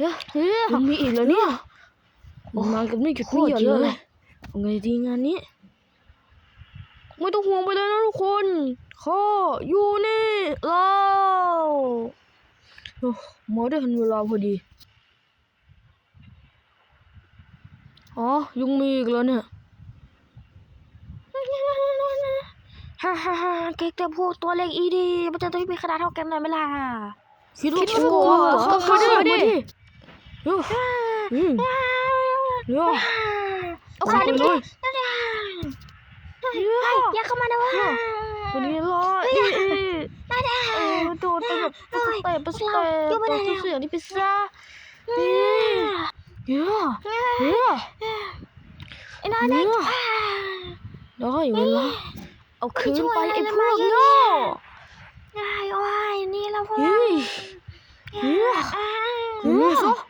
เฮ้ยเฮ้ยยังมีอีกแล้วเนี่ยโอ้มากันไม่หยุดโคไม่ตหรย่อนเยอะเลยเอาไงดีงานนี้ ไม่ต้องห่วงไปเลยนะทุกคนข้ออยู่นี่แล้วโอ้มาได้ทันเวลาพอดี อ๋อ ยุงมีอีกแล้วเนี่ยฮ่าฮ่าฮ่าเก๊กแต่พวกตัวเล็กอีดีมันจะต้องมีขนาดเท่ากันหน่อยไหมล่ะคิดว่าคิดกว่าลัวกลัวเข้าเข้ามามาดิดิเร็ว อืมเร็วเอาเอาขาไดิเลยอย่าเข้ามานะวะวันนี้รอดนี่เออโดนไปแบบไปสเตะไปสเตะตัวเสียงที่พิซซ่านี่เยอะเยอะไอ้นายเด็กได้เวลาเอาคืนช่วยไปอะไอ้เลยพวมากเยอะโง่ง่ายโอ้ยนี่แล้วพวกเฮ้ยเฮ้ยอ่าเฮ้ยซะเฮ้ย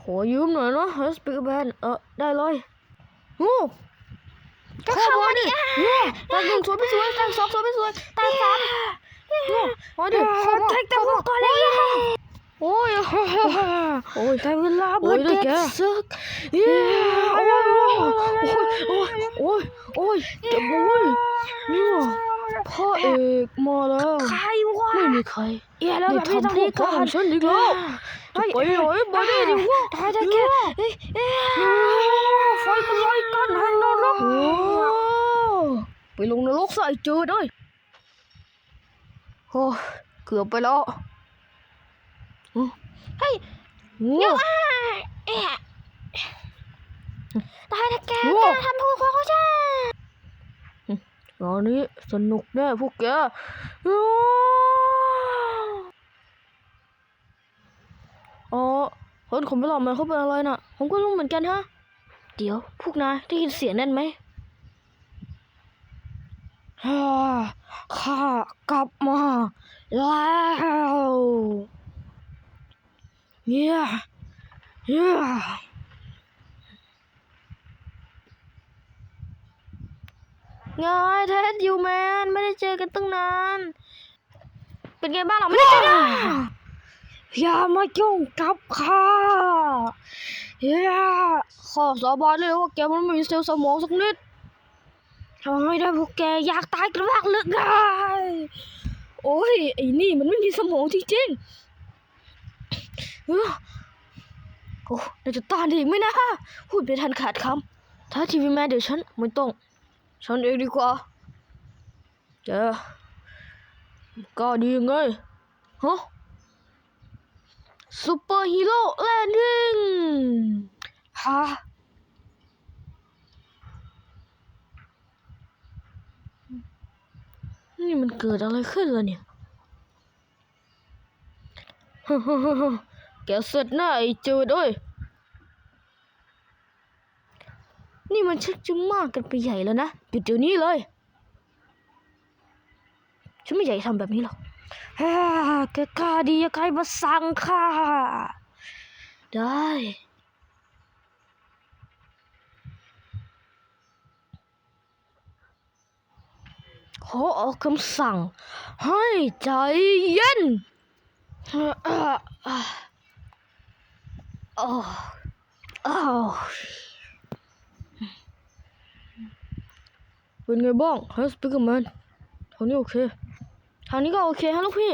ขอยืมหน่อยนะฮัสปีกแบนเออได้เลยโอ้ก็เข้ามาดิตายหนึ่งสวยไม่สวยตายสองสวยไม่สวยตายสามมาดิเข้ามาเก๊กแต่พวกตัวเล็กโอ้ยโอ้ยแต่เวลาโอ้เบิยดได้เด็กแกซึกโอ้ยโอ้ยโอ้ยโอ้ยโอ้ยเจ็บโอ้ยนี่ว่ะพ่อเอกมาแล้วใครวะไม่มีใครเอย่าแล้วแบบนี่ไม่ต้องทำพวรีกบพ่อก่อขอนงฉันอีกแล้วเฮ้ยไปหน่อยมาดิดิวะได้ได้แกเฮ้ยเอ้ยไฟมันลอยกันแห่งนรกโอ้ไปลงนรกใส่เจอด้วยโอ้เกือบไปแล้วเฮ้ยโอ้เดี๋ยวอะเอ๊ะได้ได้แกโอ้แกทำถูกของเขาจ้า ตอนนี้สนุกแน่พวกแกโอ้อ๋อคนขนไปหลอกมันเขาเป็นอะไรน่ะ ผมก็รู้เหมือนกันฮะ เดี๋ยว พวกนายได้ยินเสียงนั่นไหมฮ่าข้ากลับมา แล้วเย้เย้ ไงเท็ดยูแมนไม่ได้เจอกันตั้งนาน เป็นไงบ้างเราไม่ได้เจอกันอย่ามายุ่งกับข้าอย่าขอสาบานเลยว่าแกมันไม่มีเซลล์สมองสักนิดทำไมได้พวกแกอยากตายกันมากหรือไงโอ้ยไอ้นี่มันไม่มีสมองจริงๆเออโอ้เราจะต้านได้อีกไหมนะพูดไปทันขาดคำถ้าทีวีแม่เดี๋ยวฉันไม่ต้อง ฉันเองดีกว่าแกก็ดียังไง ฮะซูเปอร์ฮีโร่แลนดิ้งฮะนี่มันเกิดอะไรขึ้นล่ะเนี่ยแกเสร็จหน้าไอ้เจอด้วย นี่มันชักจะมากกันไปใหญ่แล้วนะหยุดเดี๋ยวนี้เลย ฉันไม่อยากทำแบบนี้หรอกฮ่าแกกล้าดียังไงมาสั่งข้าได้ ขอออกคำสั่ง ให้ใจเย็นอ่าอ่าอ่าอ้าวอ้าว เป็นไงบ้างฮะสปิกเกอร์แมนทางนี้โอเค ทางนี้ก็โอเคฮะลูกพี่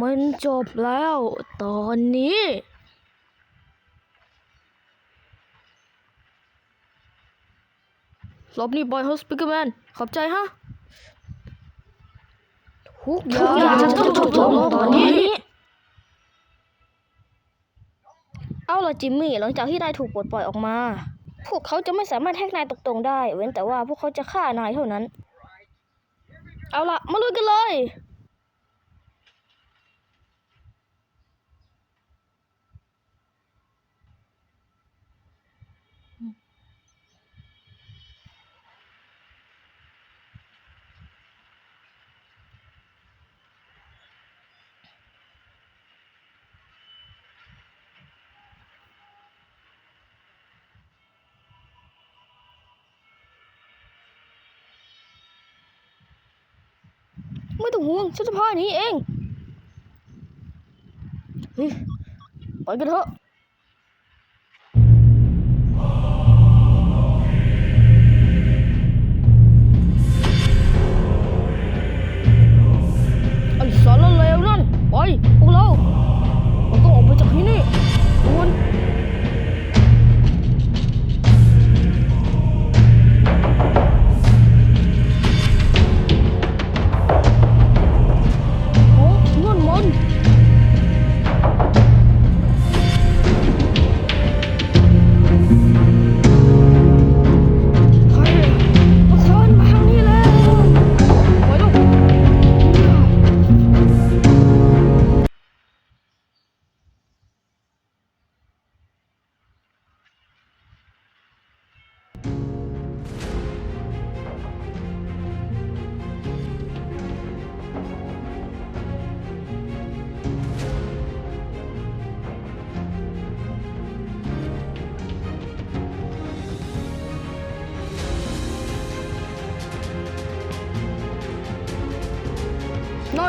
มันจบแล้วตอนนี้รอบนี้บอยฮอสปิกเกอร์แมนขอบใจฮะทุกอย่างจะต้องจบลงตอนนี้ เอาละจิมมี่ หลังจากที่นายถูกปลดปล่อยออกมา พวกเขาจะไม่สามารถแทกนายตรงๆได้ เว้นแต่ว่าพวกเขาจะฆ่านายเท่านั้น เอาละมาลุยกันเลย ไม่ต้องห่วงฉันจะพาหนี้เองไปกันเถอะ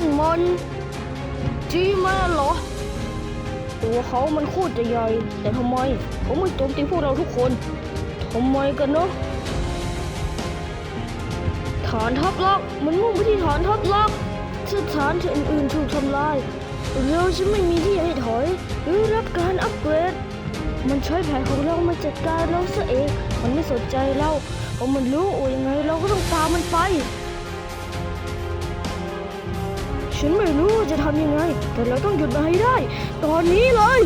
นั่นมันจีแมนเหรอ ตัวเขามันโคตรจะใหญ่ แต่ทำไมเขาไม่โจมตีพวกเราทุกคนทำไมกันเนาะฐานทัพลักมันมุ่งไปที่ฐานทัพลักสถานที่อื่นๆถูกทำลาย เราจะไม่มีที่ให้ถอย หรือรับการอัปเกรด มันใช้แผนของเรามาจัดการเราซะเอง มันไม่สนใจเราเพราะมันรู้ว่ายังไง เราก็ต้องตามมันไป ฉันไม่รู้จะทำยังไง แต่เราต้องหยุดมันให้ได้ ตอนนี้เลย